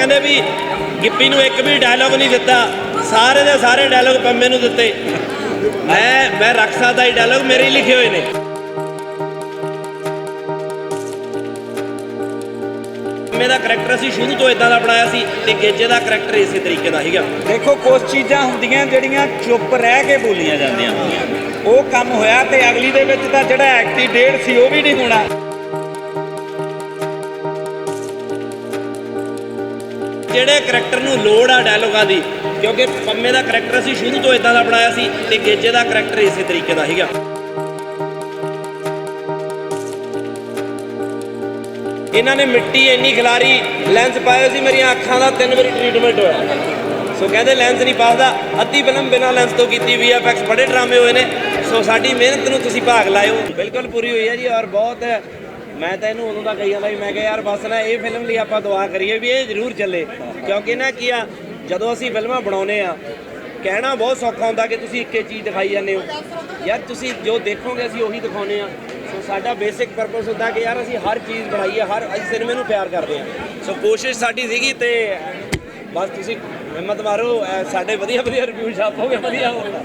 ਕਹਿੰਦੇ ਵੀ ਗਿੱਪੀ ਨੂੰ ਇੱਕ ਵੀ ਡਾਇਲੌਗ ਨਹੀਂ ਦਿੱਤਾ। ਸਾਰੇ ਦੇ ਸਾਰੇ ਡਾਇਲੌਗ ਪੰਮੇ ਨੂੰ ਦਿੱਤੇ। ਮੈਂ ਮੈਂ ਰੱਖ ਸਕਦਾ ਇਹ ਡਾਇਲੌਗ ਮੇਰੇ ਹੀ ਲਿਖੇ ਹੋਏ ਨੇ। ਮੇਰਾ ਕਰੈਕਟਰ ਅਸੀਂ ਸ਼ੁਰੂ ਤੋਂ ਇਦਾਂ ਦਾ ਬਣਾਇਆ ਸੀ ਤੇ ਗੇਜੇ ਦਾ ਕਰੈਕਟਰ ਇਸੇ ਤਰੀਕੇ ਦਾ ਸੀਗਾ। ਦੇਖੋ ਕੁਝ ਚੀਜ਼ਾਂ ਹੁੰਦੀਆਂ ਜਿਹੜੀਆਂ ਚੁੱਪ ਰਹਿ ਕੇ ਬੋਲੀਆਂ ਜਾਂਦੀਆਂ ਉਹ ਕੰਮ ਹੋਇਆ ਤੇ ਅਗਲੀ ਦੇ ਵਿੱਚ ਤਾਂ ਜਿਹੜਾ ਐਕਟੀ ਡੇਢ ਸੀ ਉਹ ਵੀ ਨਹੀਂ ਹੋਣਾ। ਜਿਹੜੇ ਕਰੈਕਟਰ ਨੂੰ ਲੋੜ ਆ ਡਾਇਲੋਗਾਂ ਦੀ, ਕਿਉਂਕਿ ਪੰਮੇ ਦਾ ਕਰੈਕਟਰ ਅਸੀਂ ਸ਼ੁਰੂ ਤੋਂ ਇਦਾਂ ਦਾ ਬਣਾਇਆ ਸੀ ਤੇ ਗੇਜੇ ਦਾ ਕਰੈਕਟਰ ਇਸੇ ਤਰੀਕੇ ਦਾ ਸੀਗਾ। ਇਹਨਾਂ ਨੇ ਮਿੱਟੀ ਇੰਨੀ ਖਿਲਾਰੀ ਲੈਂਸ ਪਾਇਆ ਸੀ ਮੇਰੀਆਂ ਅੱਖਾਂ ਦਾ, ਤਿੰਨ ਵਾਰੀ ਟ੍ਰੀਟਮੈਂਟ ਹੋਇਆ। ਸੋ ਕਹਿੰਦੇ ਲੈਂਸ ਨਹੀਂ ਪਾਸਦਾ, ਅੱਧੀ ਫਿਲਮ ਬਿਨਾਂ ਲੈਂਸ ਤੋਂ ਕੀਤੀ ਵੀਐਫਐਕਸ ਬੜੇ ਡਰਾਮੇ ਹੋਏ ਨੇ। ਸੋ ਸਾਡੀ ਮਿਹਨਤ ਨੂੰ ਤੁਸੀਂ ਭਾਗ ਲਾਇਓ। ਬਿਲਕੁਲ ਪੂਰੀ ਹੋਈ ਹੈ ਜੀ ਔਰ ਬਹੁਤ, ਮੈਂ ਤਾਂ ਇਹਨੂੰ ਉਦੋਂ ਦਾ ਕਹੀ ਜਾਂਦਾ ਵੀ ਮੈਂ ਕਿਹਾ ਯਾਰ ਬਸ ਨਾ, ਇਹ ਫਿਲਮ ਲਈ ਆਪਾਂ ਦੁਆ ਕਰੀਏ ਵੀ ਇਹ ਜ਼ਰੂਰ ਚੱਲੇ। ਕਿਉਂਕਿ ਨਾ ਕੀ ਆ ਜਦੋਂ ਅਸੀਂ ਫਿਲਮਾਂ ਬਣਾਉਨੇ ਆ ਕਹਿਣਾ ਬਹੁਤ ਸੌਖਾ ਹੁੰਦਾ ਕਿ ਤੁਸੀਂ ਇੱਕੇ ਚੀਜ਼ ਦਿਖਾਈ ਜਾਂਦੇ ਹੋ। ਯਾਰ ਤੁਸੀਂ ਜੋ ਦੇਖੋਗੇ ਅਸੀਂ ਉਹੀ ਦਿਖਾਉਨੇ ਆ। ਸੋ ਸਾਡਾ ਬੇਸਿਕ ਪਰਪਸ ਹੁੰਦਾ ਕਿ ਯਾਰ ਅਸੀਂ ਹਰ ਚੀਜ਼ ਬਣਾਈਏ ਹਰ ਅਸੀਂ ਸਿਨੇਮੇ ਨੂੰ ਪਿਆਰ ਕਰਦੇ ਆ। ਸੋ ਕੋਸ਼ਿਸ਼ ਸਾਡੀ ਸੀਗੀ ਤੇ ਬਸ ਤੁਸੀਂ ਹਿੰਮਤ ਮਾਰੋ ਸਾਡੇ ਵਧੀਆ ਵਧੀਆ ਰਿਵਿਊ ਛਾਪੋਗੇ ਵਧੀਆ ਹੋਊਗਾ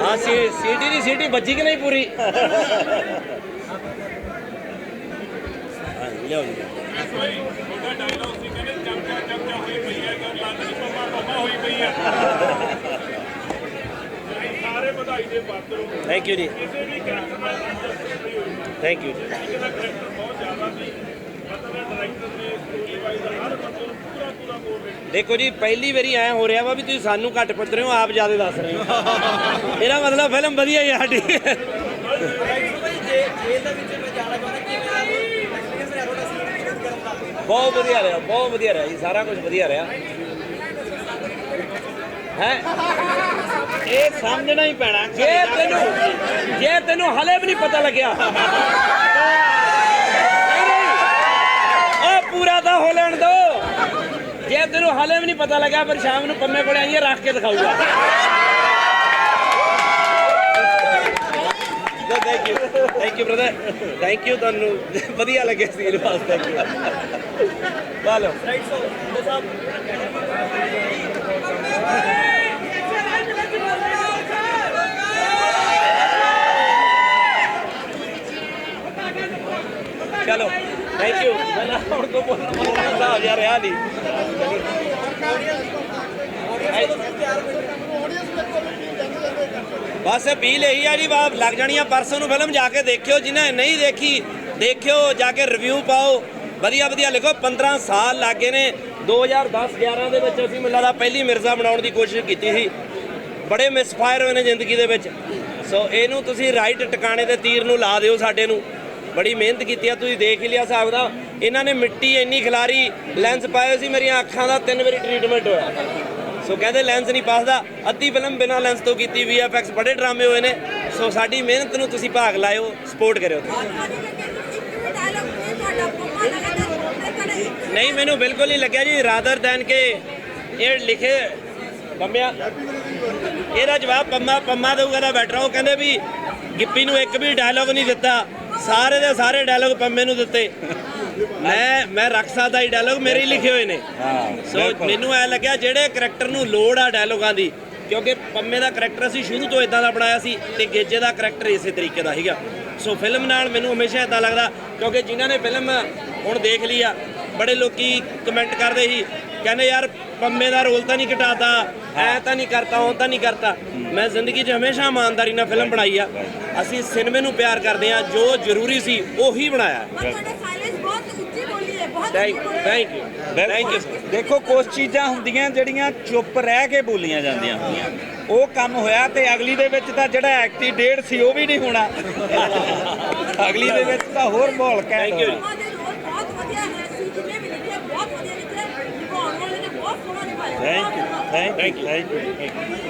ਹਾਂ ਸੀ। ਸੀਟੀ ਦੀ ਸੀਟੀ ਵੱਜੀ ਕਿ ਨਹੀਂ ਪੂਰੀ? ਹਾਂ ਲਿਆਓ ਜੀ ਸਾਰੇ ਵਧਾਈ ਦੇ ਪਾਤਰ ਥੈਂਕ ਯੂ ਜੀ। ਕਿਸੇ ਵੀ ਕੈਰੈਕਟਰ ਨਾਲ ਥੈਂਕ ਯੂ ਜੀ। ਇਹਦਾ ਕਰੈਕਟਰ ਬਹੁਤ ਜ਼ਿਆਦਾ ਸੀ ਦੇਖੋ ਜੀ, ਪਹਿਲੀ ਵਾਰੀ ਐ ਹੋ ਰਿਹਾ ਵਾ ਵੀ ਤੁਸੀਂ ਸਾਨੂੰ ਘੱਟ ਪੁੱਛ ਰਹੇ ਹੋ, ਆਪ ਜ਼ਿਆਦਾ ਦੱਸ ਰਹੇ ਹੋ। ਇਹਦਾ ਮਤਲਬ ਫਿਲਮ ਵਧੀਆ ਹੀ ਆ ਸਾਡੀ। ਬਹੁਤ ਵਧੀਆ ਰਿਹਾ ਬਹੁਤ ਵਧੀਆ ਰਿਹਾ ਜੀ ਸਾਰਾ ਕੁਝ ਵਧੀਆ ਰਿਹਾ। ਹੈ? ਇਹ ਸਮਝਣਾ ਹੀ ਪੈਣਾ ਜੇ ਤੈਨੂੰ ਜੇ ਤੈਨੂੰ ਹਲੇ ਵੀ ਨਹੀਂ ਪਤਾ ਲੱਗਿਆ। ਉਹ ਪੂਰਾ ਤਾਂ ਹੋ ਲੈਣ ਦੋ। ਜੇ ਤੈਨੂੰ ਹਲੇ ਵੀ ਨਹੀਂ ਪਤਾ ਲੱਗਾ ਫਿਰ ਸ਼ਾਮ ਨੂੰ ਪੰਮੇ ਕੋਲੇ ਆਈਏ ਰੱਖ ਕੇ ਦਿਖਾਊਗਾ। Thank you thank you brother thank you ਤੁਹਾਨੂੰ ਵਧੀਆ ਲੱਗਿਆ ਸੀਨ ਵਾਸਤੇ ਬਾਲੋ ਚਲੋ ਥੈਂਕ ਯੂ ਮੈਂ ਹੁਣ ਤੋਂ ਬੋਲਣਾ ਹੋ ਜਾ ਰਿਹਾ ਨਹੀਂ ਬਸ ਅਪੀਲ ਇਹੀ ਆ ਜੀ ਬਾਪ ਲੱਗ ਜਾਣੀ ਆ ਪਰਸੋਂ ਨੂੰ ਫਿਲਮ ਜਾ ਕੇ ਦੇਖਿਓ, ਜਿਨ੍ਹਾਂ ਨਹੀਂ ਦੇਖੀ, ਦੇਖਿਓ, ਜਾ ਕੇ ਰਿਵਿਊ ਪਾਓ। ਵਧੀਆ ਵਧੀਆ ਲਿਖੋ 15 ਸਾਲ ਲੱਗੇ ਨੇ। 2010 11 ਦੇ ਵਿੱਚ ਅਸੀਂ ਮੈਨੂੰ ਲੱਗਦਾ ਪਹਿਲੀ ਮਿਰਜ਼ਾ ਬਣਾਉਣ ਦੀ ਕੋਸ਼ਿਸ਼ ਕੀਤੀ ਸੀ। ਬੜੇ ਮਿਸਫਾਇਰ ਹੋਏ ਨੇ ਜ਼ਿੰਦਗੀ ਦੇ ਵਿੱਚ। ਸੋ ਇਹਨੂੰ ਤੁਸੀਂ ਰਾਈਟ ਟਿਕਾਣੇ ਤੇ ਤੀਰ ਨੂੰ ਲਾ ਦਿਓ ਸਾਡੇ ਨੂੰ। ਬੜੀ ਮਿਹਨਤ ਕੀਤੀ ਆ, ਤੁਸੀਂ ਦੇਖ ਹੀ ਲਿਆ ਹਿਸਾਬ ਦਾ। ਇਹਨਾਂ ਨੇ ਮਿੱਟੀ ਇੰਨੀ ਖਿਲਾਰੀ ਲੈਂਸ ਪਾਇਆ ਸੀ, ਮੇਰੀਆਂ ਅੱਖਾਂ ਦਾ ਤਿੰਨ ਵਾਰੀ ਟ੍ਰੀਟਮੈਂਟ ਹੋਇਆ। ਸੋ ਕਹਿੰਦੇ ਲੈਂਸ ਨਹੀਂ ਪਾਸਦਾ। ਅੱਧੀ ਫਿਲਮ ਬਿਨਾਂ ਲੈਂਸ ਤੋਂ ਕੀਤੀ ਵੀਐਫਐਕਸ ਬੜੇ ਡਰਾਮੇ ਹੋਏ ਨੇ। ਸੋ ਸਾਡੀ ਮਿਹਨਤ ਨੂੰ ਤੁਸੀਂ ਭਾਗ ਲਾਇਓ। ਸਪੋਰਟ ਕਰਿਓ ਨਹੀਂ ਮੈਨੂੰ ਬਿਲਕੁਲ ਨਹੀਂ ਲੱਗਿਆ ਜੀ। ਰਾਦਰ ਦੈਨ ਕੇ ਇਹ ਲਿਖੇ ਪੰਮਿਆ ਇਹਦਾ ਜਵਾਬ ਪੰਮਾ ਪੰਮਾ ਦਊਗਾ ਤਾਂ ਬੈਟਰ ਉਹ ਕਹਿੰਦੇ ਵੀ ਗਿੱਪੀ ਨੂੰ ਇੱਕ ਵੀ ਡਾਇਲੌਗ ਨਹੀਂ ਦਿੱਤਾ। ਸਾਰੇ ਦੇ ਸਾਰੇ ਡਾਇਲੌਗ ਪੰਮੇ ਨੂੰ ਦਿੱਤੇ। ਮੈਂ ਮੈਂ ਰੱਖ ਸਕਦਾ ਇਹ ਡਾਇਲੌਗ ਮੇਰੇ ਹੀ ਲਿਖੇ ਹੋਏ ਨੇ। ਸੋ ਮੈਨੂੰ ਐ ਲੱਗਿਆ ਜਿਹੜੇ ਕਰੈਕਟਰ ਨੂੰ ਲੋੜ ਆ ਡਾਇਲੌਗਾਂ ਦੀ ਕਿਉਂਕਿ ਪੰਮੇ ਦਾ ਕਰੈਕਟਰ ਅਸੀਂ ਸ਼ੁਰੂ ਤੋਂ ਇਦਾਂ ਦਾ ਬਣਾਇਆ ਸੀ ਤੇ ਗੇਜੇ ਦਾ ਕਰੈਕਟਰ ਇਸੇ ਤਰੀਕੇ ਦਾ ਸੀਗਾ। ਸੋ ਫਿਲਮ ਨਾਲ ਮੈਨੂੰ ਹਮੇਸ਼ਾ ਇਦਾਂ ਲੱਗਦਾ ਕਿਉਂਕਿ ਜਿਨ੍ਹਾਂ ਨੇ ਫਿਲਮ ਹੁਣ ਦੇਖ ਲਈ ਆ ਬੜੇ ਲੋਕੀ ਕਮੈਂਟ ਕਰਦੇ ਸੀ ਕਹਿੰਦੇ ਯਾਰ ਪੰਮੇ ਦਾ ਰੋਲ ਤਾਂ ਨਹੀਂ ਘਟਾਤਾ ਐ ਤਾਂ ਨਹੀਂ ਕਰਤਾ ਉਹ ਤਾਂ ਨਹੀਂ ਕਰਤਾ। ਮੈਂ ਜ਼ਿੰਦਗੀ 'ਚ ਹਮੇਸ਼ਾ ਇਮਾਨਦਾਰੀ ਨਾਲ ਫਿਲਮ ਬਣਾਈ ਆ। ਅਸੀਂ ਸਿਨੇਮੇ ਨੂੰ ਪਿਆਰ ਕਰਦੇ ਆ ਜੋ ਜ਼ਰੂਰੀ ਸੀ ਉਹੀ ਬਣਾਇਆ। Thank thank you thank you ਦੇਖੋ ਕੁਝ ਚੀਜ਼ਾਂ ਹੁੰਦੀਆਂ ਜਿਹੜੀਆਂ ਚੁੱਪ ਰਹਿ ਕੇ ਬੋਲੀਆਂ ਜਾਂਦੀਆਂ ਹੁੰਦੀਆਂ। ਉਹ ਕੰਮ ਹੋਇਆ ਤੇ ਅਗਲੀ ਦੇ ਵਿੱਚ ਤਾਂ ਜਿਹੜਾ ਐਕਟੀ ਡੇਢ ਸੀ ਉਹ ਵੀ ਨਹੀਂ ਹੋਣਾ। ਅਗਲੀ ਦੇ ਵਿੱਚ ਤਾਂ ਹੋਰ ਮਾਹੌਲ ਕਹਿ Thank you. ਬਹੁਤ ਵਧੀਆ ਹੈ। ਸੀ ਜਿੰਨੇ ਵੀ ਲਿਖੇ ਬਹੁਤ ਵਧੀਆ ਲਿਖੇ ਨਿਭਾਉਣ ਵਾਲੇ ਨੇ ਬਹੁਤ ਸੋਹਣਾ ਨਿਭਾਇਆ। Thank you thank you thank you